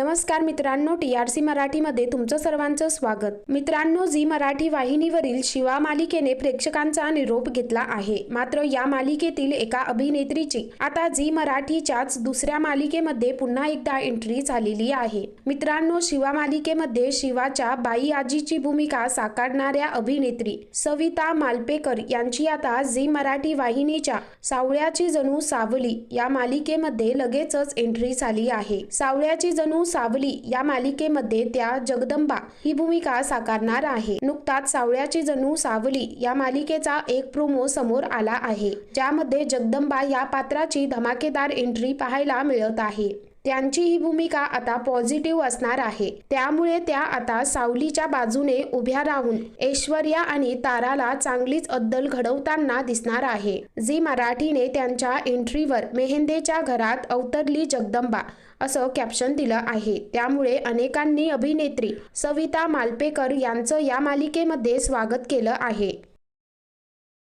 नमस्कार मित्रांनो T R C मराठीमध्ये तुमचं सर्वांचं स्वागत. मित्रांनो झी मराठी वाहिनीवरील शिवा मालिकेने प्रेक्षकांचा निरोप घेतला आहे. मात्र या मालिकेतील एका अभिनेत्रीची आता झी मराठीच्याच दुसऱ्या मालिकेमध्ये पुन्हा एकदा एंट्री झालेली आहे. मित्रांनो शिवा मालिकेमध्ये शिवाच्या बाई आजीची भूमिका साकारणाऱ्या अभिनेत्री सविता मालपेकर यांची आता झी मराठी वाहिनीच्या सावळ्याची जणू सावली या मालिकेमध्ये लगेचच एंट्री झाली आहे. सावळ्याची जणू सावली या मालिकेमध्ये त्या जगदंबा ही भूमिका साकारणार आहे. नुकताच सावळ्याची जणू सावली या मालिकेचा एक प्रोमो समोर आला आहे ज्यामध्ये जगदंबा या पात्राची धमाकेदार एंट्री पाहायला मिळत आहे. त्यांची ही भूमिका आता पॉझिटिव्ह असणार आहे. त्यामुळे त्या आता सावलीच्या बाजूने उभ्या राहून ऐश्वर्या आणि ताराला चांगलीच अद्दल घडवताना दिसणार आहे. झी मराठीने त्यांच्या एंट्रीवर मेहंदेच्या घरात अवतरली जगदंबा असं कॅप्शन दिलं आहे. त्यामुळे अनेकांनी अभिनेत्री सविता मालपेकर यांचं या मालिकेमध्ये स्वागत केलं आहे.